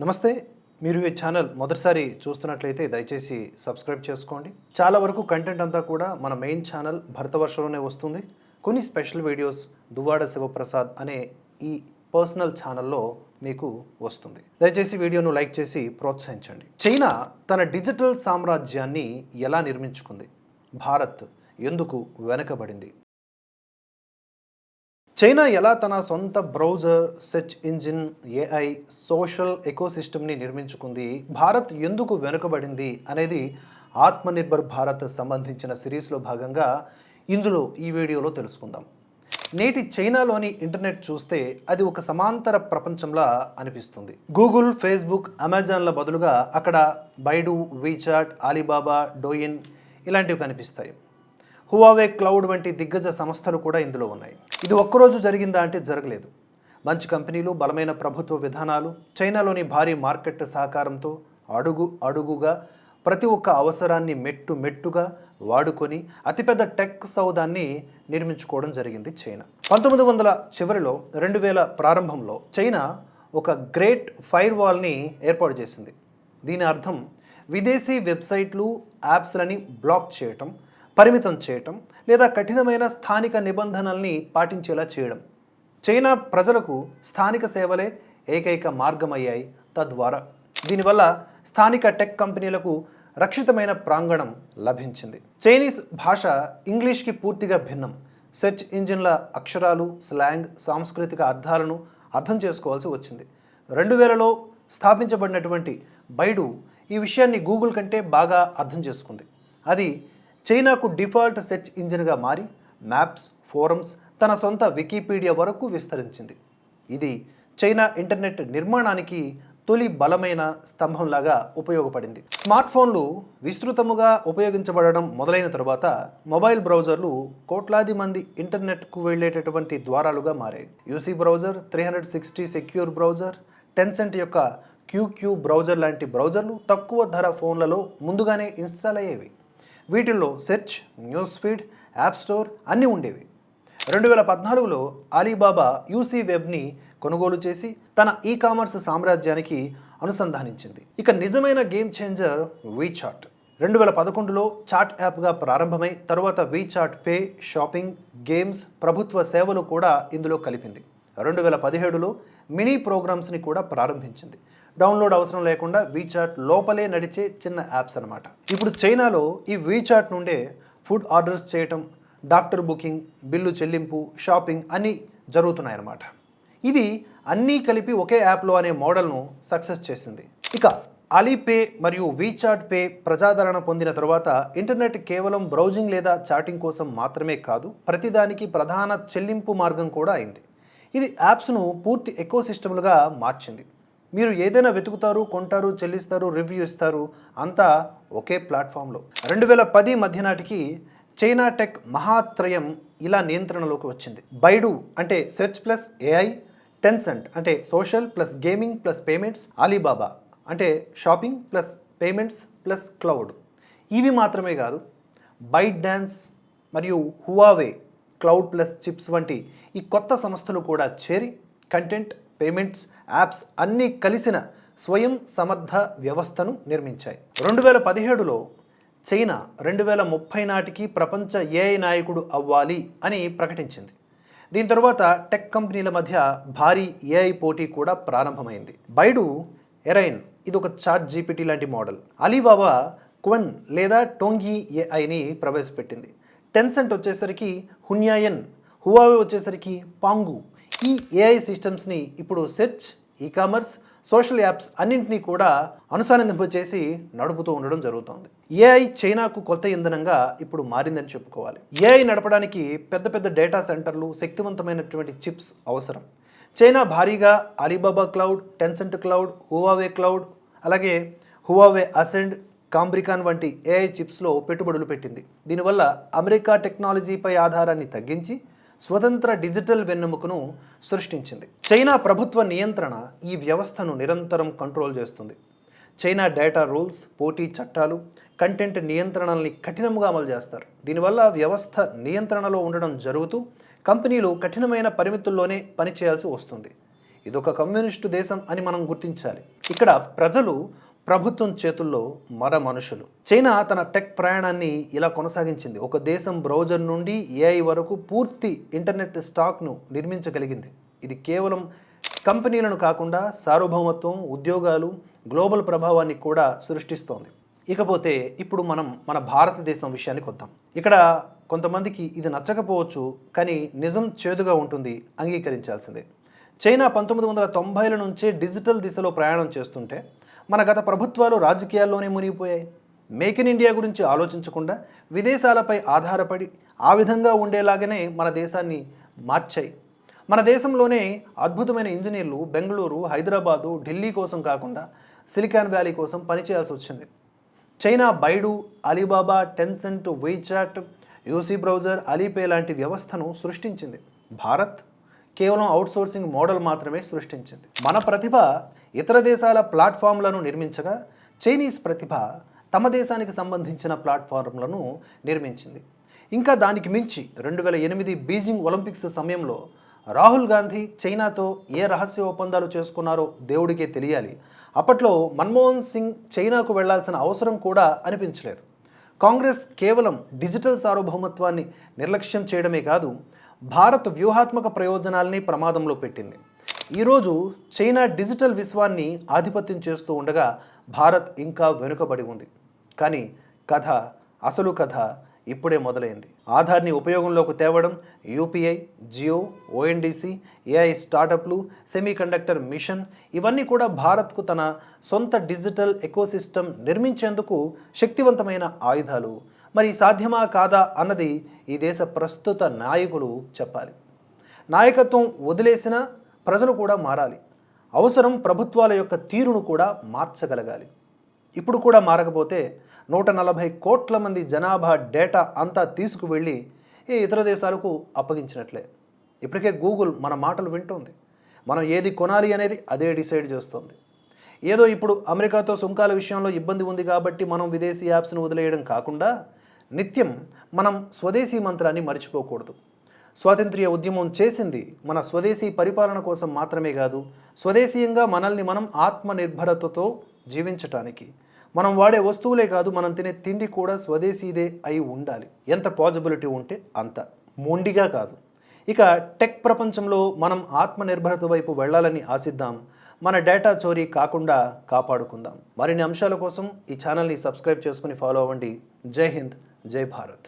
నమస్తే మీరు ఈ ఛానల్ మొదటిసారి చూస్తున్నట్లయితే దయచేసి సబ్స్క్రైబ్ చేసుకోండి. చాలా వరకు కంటెంట్ అంతా కూడా మన మెయిన్ ఛానల్ భరతవర్షలోనే వస్తుంది. కొన్ని స్పెషల్ వీడియోస్ దువ్వాడ శివప్రసాద్ అనే ఈ పర్సనల్ ఛానల్లో మీకు వస్తుంది. దయచేసి వీడియోను లైక్ చేసి ప్రోత్సహించండి. చైనా తన డిజిటల్ సామ్రాజ్యాన్ని ఎలా నిర్మించుకుంది? భారత్ ఎందుకు వెనకబడింది? చైనా ఎలా తన సొంత browser search engine AI social ఎకోసిస్టమ్ని నిర్మించుకుంది భారత్ ఎందుకు వెనుకబడింది అనేది ఆత్మనిర్భర్ భారత్ సంబంధించిన సిరీస్లో భాగంగా ఇందులో ఈ వీడియోలో తెలుసుకుందాం. నేటి చైనాలోని ఇంటర్నెట్ చూస్తే అది ఒక సమాంతర ప్రపంచంలా అనిపిస్తుంది. గూగుల్ ఫేస్బుక్ అమెజాన్ల బదులుగా అక్కడ బైడు వీచాట్ అలీబాబా డోయిన్ ఇలాంటివి కనిపిస్తాయి. హువావే క్లౌడ్ వంటి దిగ్గజ సంస్థలు కూడా ఇందులో ఉన్నాయి. ఇది ఒక్కరోజు జరిగిందా అంటే జరగలేదు. మంచి కంపెనీలు బలమైన ప్రభుత్వ విధానాలు చైనాలోని భారీ మార్కెట్ సహకారంతో అడుగు అడుగుగా ప్రతి ఒక్క అవసరాన్ని మెట్టు మెట్టుగా వాడుకొని అతిపెద్ద టెక్ సౌదాన్ని నిర్మించుకోవడం జరిగింది చైనా. పంతొమ్మిది వందల చివరిలో రెండు వేల ప్రారంభంలో చైనా ఒక గ్రేట్ ఫైర్ వాల్ని ఏర్పాటు చేసింది. దీని అర్థం విదేశీ వెబ్సైట్లు యాప్స్లని బ్లాక్ చేయటం పరిమితం చేయటం లేదా కఠినమైన స్థానిక నిబంధనల్ని పాటించేలా చేయడం. చైనా ప్రజలకు స్థానిక సేవలే ఏకైక మార్గమయ్యాయి తద్వారా. దీనివల్ల స్థానిక టెక్ కంపెనీలకు రక్షితమైన ప్రాంగణం లభించింది. చైనీస్ భాష ఇంగ్లీష్కి పూర్తిగా భిన్నం. సెర్చ్ ఇంజిన్ల అక్షరాలు స్లాంగ్ సాంస్కృతిక అర్థాలను అర్థం చేసుకోవాల్సి వచ్చింది. రెండు వేలలో స్థాపించబడినటువంటి బైడు ఈ విషయాన్ని గూగుల్ కంటే బాగా అర్థం చేసుకుంది. అది చైనాకు డిఫాల్ట్ సెర్చ్ ఇంజిన్గా మారి మ్యాప్స్ ఫోరమ్స్ తన సొంత వికీపీడియా వరకు విస్తరించింది. ఇది చైనా ఇంటర్నెట్ నిర్మాణానికి తొలి బలమైన స్తంభంలాగా ఉపయోగపడింది. స్మార్ట్ ఫోన్లు విస్తృతముగా ఉపయోగించబడడం మొదలైన తరువాత మొబైల్ బ్రౌజర్లు కోట్లాది మంది ఇంటర్నెట్కు వెళ్ళేటటువంటి ద్వారాలుగా మారాయి. UC browser three hundred sixty secure browser Tencent యొక్క క్యూక్యూ బ్రౌజర్ లాంటి బ్రౌజర్లు తక్కువ ధర ఫోన్లలో ముందుగానే ఇన్స్టాల్ అయ్యేవి. వీటిల్లో search news feed app store అన్నీ ఉండేవి. రెండు వేల పద్నాలుగులో అలీబాబా యూసీ వెబ్ని కొనుగోలు చేసి తన ఈ కామర్స్ సామ్రాజ్యానికి అనుసంధానించింది. ఇక నిజమైన గేమ్ చేంజర్ వీచాట్. రెండు వేల పదకొండులో చాట్ యాప్గా ప్రారంభమై తరువాత వీచాట్ పే షాపింగ్ గేమ్స్ ప్రభుత్వ సేవలు కూడా ఇందులో కలిపింది. రెండు వేల పదిహేడులో మినీ ప్రోగ్రామ్స్ని కూడా ప్రారంభించింది. డౌన్లోడ్ అవసరం లేకుండా వీచాట్ లోపలే నడిచే చిన్న యాప్స్ అనమాట ఇప్పుడు చైనాలో ఈ వీచాట్ నుండే ఫుడ్ ఆర్డర్స్ చేయటం డాక్టర్ బుకింగ్ బిల్లు చెల్లింపు షాపింగ్ అన్నీ జరుగుతున్నాయి అన్నమాట ఇది అన్నీ కలిపి ఒకే యాప్లో అనే మోడల్ను సక్సెస్ చేసింది. ఇక అలీపే మరియు వీచాట్ పే ప్రజాదరణ పొందిన తరువాత ఇంటర్నెట్ కేవలం బ్రౌజింగ్ లేదా చాటింగ్ కోసం మాత్రమే కాదు ప్రతిదానికి ప్రధాన చెల్లింపు మార్గం కూడా అయింది. ఇది యాప్స్ను పూర్తి ఎకోసిస్టమ్లుగా మార్చింది. మీరు ఏదైనా వెతుకుతారు కొంటారు చెల్లిస్తారు రివ్యూ ఇస్తారు అంతా ఒకే ప్లాట్ఫామ్లో. రెండు వేల పది మధ్య నాటికి చైనా టెక్ మహాత్రయం ఇలా నియంత్రణలోకి వచ్చింది. బైడు అంటే సెర్చ్ ప్లస్ ఏఐ టెన్సెంట్ అంటే social plus gaming plus payments Alibaba అంటే shopping plus payments plus cloud. ఇవి మాత్రమే కాదు బైట్ డ్యాన్స్ మరియు హువావే క్లౌడ్ ప్లస్ చిప్స్ వంటి ఈ కొత్త సంస్థలు కూడా చేరి కంటెంట్ పేమెంట్స్ యాప్స్ అన్నీ కలిసిన స్వయం సమర్థ వ్యవస్థను నిర్మించాయి. రెండు వేల పదిహేడులో చైనా రెండు వేల ముప్పై నాటికి ప్రపంచ ఏఐ నాయకుడు అవ్వాలి అని ప్రకటించింది. దీని తర్వాత టెక్ కంపెనీల మధ్య భారీ ఏఐ పోటీ కూడా ప్రారంభమైంది. బైడు ఎరైన్ ఇది ఒక చాట్ జీపీటీ లాంటి మోడల్. అలీబాబా క్వన్ లేదా టోంగి ఏఐని ప్రవేశపెట్టింది. టెన్సెంట్ వచ్చేసరికి హున్యాయన్ హువావే వచ్చేసరికి పాంగు ఈ ఏఐ సిస్టమ్స్ని ఇప్పుడు search e commerce social apps అన్నింటినీ కూడా అనుసంధానింపు చేసి నడుపుతూ ఉండడం జరుగుతోంది. ఏఐ చైనాకు కొత్త ఇంధనంగా ఇప్పుడు మారిందని చెప్పుకోవాలి. ఏఐ నడపడానికి పెద్ద పెద్ద డేటా సెంటర్లు శక్తివంతమైనటువంటి చిప్స్ అవసరం. చైనా భారీగా Alibaba cloud Tencent cloud Huawei cloud అలాగే హువావే అసెండ్ కాంబ్రికాన్ వంటి ఏఐ చిప్స్లో పెట్టుబడులు పెట్టింది. దీనివల్ల అమెరికా టెక్నాలజీపై ఆధారాన్ని తగ్గించి స్వతంత్ర డిజిటల్ వెన్నెముకను సృష్టించింది. చైనా ప్రభుత్వ నియంత్రణ ఈ వ్యవస్థను నిరంతరం కంట్రోల్ చేస్తుంది. చైనా డేటా రూల్స్ పోటీ చట్టాలు కంటెంట్ నియంత్రణల్ని కఠినంగా అమలు చేస్తారు. దీనివల్ల వ్యవస్థ నియంత్రణలో ఉండడం జరుగుతూ కంపెనీలు కఠినమైన పరిమితుల్లోనే పనిచేయాల్సి వస్తుంది. ఇదొక కమ్యూనిస్టు దేశం అని మనం గుర్తించాలి. ఇక్కడ ప్రజలు ప్రభుత్వం చేతుల్లో మర మనుషులు. చైనా తన టెక్ ప్రయాణాన్ని ఇలా కొనసాగించింది. ఒక దేశం బ్రౌజర్ నుండి ఏఐ వరకు పూర్తి ఇంటర్నెట్ స్టాక్ను నిర్మించగలిగింది. ఇది కేవలం కంపెనీలను కాకుండా సార్వభౌమత్వం ఉద్యోగాలు గ్లోబల్ ప్రభావాన్ని కూడా సృష్టిస్తోంది. ఇకపోతే ఇప్పుడు మనం మన భారతదేశం విషయానికి వద్దాం ఇక్కడ కొంతమందికి ఇది నచ్చకపోవచ్చు కానీ నిజం చేదుగా ఉంటుంది అంగీకరించాల్సిందే. చైనా పంతొమ్మిది వందల తొంభైల నుంచే డిజిటల్ దిశలో ప్రయాణం చేస్తుంటే మన గత ప్రభుత్వాలు రాజకీయాల్లోనే మునిగిపోయాయి. మేక్ ఇన్ ఇండియా గురించి ఆలోచించకుండా విదేశాలపై ఆధారపడి ఆ విధంగా ఉండేలాగానే మన దేశాన్ని మార్చాయి. మన దేశంలోనే అద్భుతమైన ఇంజనీర్లు బెంగళూరు హైదరాబాదు ఢిల్లీ కోసం కాకుండా సిలికాన్ వ్యాలీ కోసం పనిచేయాల్సి వచ్చింది. China Baidu Alibaba Tencent WeChat UC browser Alipay లాంటి వ్యవస్థను సృష్టించింది. భారత్ కేవలం అవుట్సోర్సింగ్ మోడల్ మాత్రమే సృష్టించింది. మన ప్రతిభ ఇతర దేశాల ప్లాట్ఫామ్లను నిర్మించగా చైనీస్ ప్రతిభ తమ దేశానికి సంబంధించిన ప్లాట్ఫామ్లను నిర్మించింది. ఇంకా దానికి మించి రెండు వేల ఎనిమిది బీజింగ్ ఒలింపిక్స్ సమయంలో రాహుల్ గాంధీ చైనాతో ఏ రహస్య ఒప్పందాలు చేసుకున్నారో దేవుడికే తెలియాలి. అప్పట్లో మన్మోహన్ సింగ్ చైనాకు వెళ్ళాల్సిన అవసరం కూడా అనిపించలేదు. కాంగ్రెస్ కేవలం డిజిటల్ సార్వభౌమత్వాన్ని నిర్లక్ష్యం చేయడమే కాదు భారత్ వ్యూహాత్మక ప్రయోజనాల్ని ప్రమాదంలో పెట్టింది. ఈరోజు చైనా డిజిటల్ విశ్వాన్ని ఆధిపత్యం చేస్తూ ఉండగా భారత్ ఇంకా వెనుకబడి ఉంది. కానీ కథ అసలు కథ ఇప్పుడే మొదలైంది. ఆధార్ని ఉపయోగంలోకి తేవడం యూపీఐ జియో ఓఎన్డీసీ ఏఐ స్టార్టప్లు సెమీకండక్టర్ మిషన్ ఇవన్నీ కూడా భారత్కు తన సొంత డిజిటల్ ఎకోసిస్టమ్ నిర్మించేందుకు శక్తివంతమైన ఆయుధాలు. మరి సాధ్యమా కాదా అన్నది ఈ దేశ ప్రస్తుత నాయకులు చెప్పాలి. నాయకత్వం వదిలేసిన ప్రజలు కూడా మారాలి. అవసరం ప్రభుత్వాల యొక్క తీరును కూడా మార్చగలగాలి. ఇప్పుడు కూడా మారకపోతే నూట నలభై కోట్ల మంది జనాభా డేటా అంతా తీసుకువెళ్ళి ఈ ఇతర దేశాలకు అప్పగించినట్లే. ఇప్పటికే గూగుల్ మన మాటలు వింటోంది. మనం ఏది కొనాలి అనేది అదే డిసైడ్ చేస్తుంది. ఏదో ఇప్పుడు అమెరికాతో సుంకాల విషయంలో ఇబ్బంది ఉంది కాబట్టి మనం విదేశీ యాప్స్ను వదిలేయడం కాకుండా నిత్యం మనం స్వదేశీ మంత్రాన్ని మర్చిపోకూడదు. స్వాతంత్ర్య ఉద్యమం చేసింది మన స్వదేశీ పరిపాలన కోసం మాత్రమే కాదు స్వదేశీయంగా మనల్ని మనం ఆత్మనిర్భరతతో జీవించటానికి. మనం వాడే వస్తువులే కాదు మనం తినే తిండి కూడా స్వదేశీదే అయి ఉండాలి. ఎంత పాజిబిలిటీ ఉంటే అంత. మొండిగా కాదు. ఇక టెక్ ప్రపంచంలో మనం ఆత్మనిర్భరత వైపు వెళ్ళాలని ఆశిద్దాం. మన డేటా చోరీ కాకుండా కాపాడుకుందాం. మరిన్ని అంశాల కోసం ఈ ఛానల్ని సబ్స్క్రైబ్ చేసుకుని ఫాలో అవ్వండి. జై హింద్ జై భారత్.